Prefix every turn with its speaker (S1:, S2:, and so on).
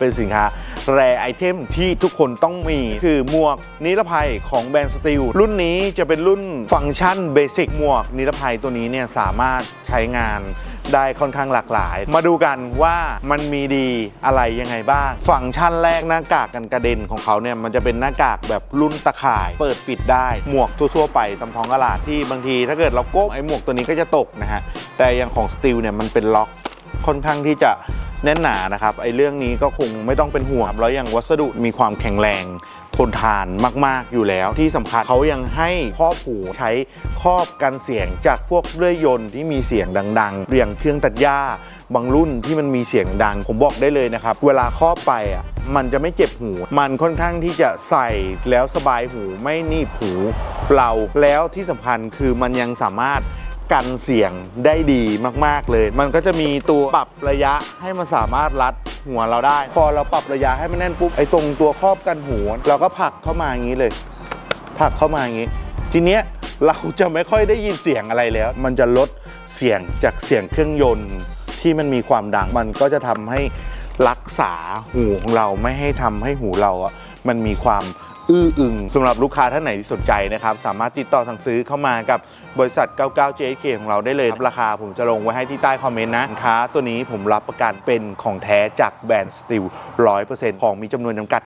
S1: เป็นสินค้าแรไอเทมที่ทุกคนต้องมี คือหมวกนิรภัยของแบรนด์สตีลรุ่นนี้จะเป็นรุ่นฟังก์ชันเบสิกหมวกนิรภัยตัวนี้เนี่ยสามารถใช้งานได้ค่อนข้างหลากหลาย มาดูกันว่ามันมีดีอะไรยังไงบ้าง ฟังก์ชันแรกหน้ากากกันกระเด็นของเขาเนี่ยมันจะเป็นหน้ากากแบบรุ่นตะข่าย เปิดปิดได้ หมวกทั่วๆไปตามท้องตลาดที่บางที ถ้าเกิดเราโก้มไอ้หมวกตัวนี้ก็จะตกนะฮะแต่อย่างของสตีลเนี่ยมันเป็นล็อกค่อนข้างที่จะ แน่นหนานะครับไอ้เรื่องนี้ก็คงไม่ต้องเป็นห่วงแล้วย่างวัสดุมีความแข็งแรงทนทานมาก ๆ อยู่แล้ว ที่สำคัญเขายังให้ครอบหูใช้ครอบกันเสียงจากพวกเลื่อยยนต์ที่มีเสียงดังๆอย่างเครื่องตัดหญ้าบางรุ่นที่มันมีเสียงดัง ผมบอกได้เลยนะครับ เวลาครอบไปอะมันจะไม่เจ็บหู มันค่อนข้างที่จะใส่แล้วสบายหูไม่หนีบหูเราแล้วที่สำคัญคือมันยังสามารถ กันเสียงได้ดีมาก ๆ เลย มันก็จะมีตัวปรับระยะให้มันสามารถรัดหัวเราได้ พอเราปรับระยะให้มันแน่นปุ๊บไอ้ตรงตัวครอบกันหูเราก็ผลักเข้ามาอย่างนี้เลยผลักเข้ามาอย่างนี้ ทีเนี้ยเราจะไม่ค่อยได้ยินเสียงอะไรแล้ว มันจะลดเสียงจากเสียงเครื่องยนต์ที่มันมีความดัง มันก็จะทำให้รักษาหูของเราไม่ให้ทำให้หูเราอะมันมีความ อื้ออึงสำหรับลูกค้าท่านไหนที่สนใจนะครับ สามารถติดต่อสั่งซื้อเข้ามากับบริษัท 99 JK ของเราได้เลยครับราคาผมจะลงไว้ให้ที่ใต้คอมเมนต์นะสินค้าตัวนี้ผมรับประกันเป็นของแท้จากแบรนด์สตีล100%ของมีจำนวนจำกัด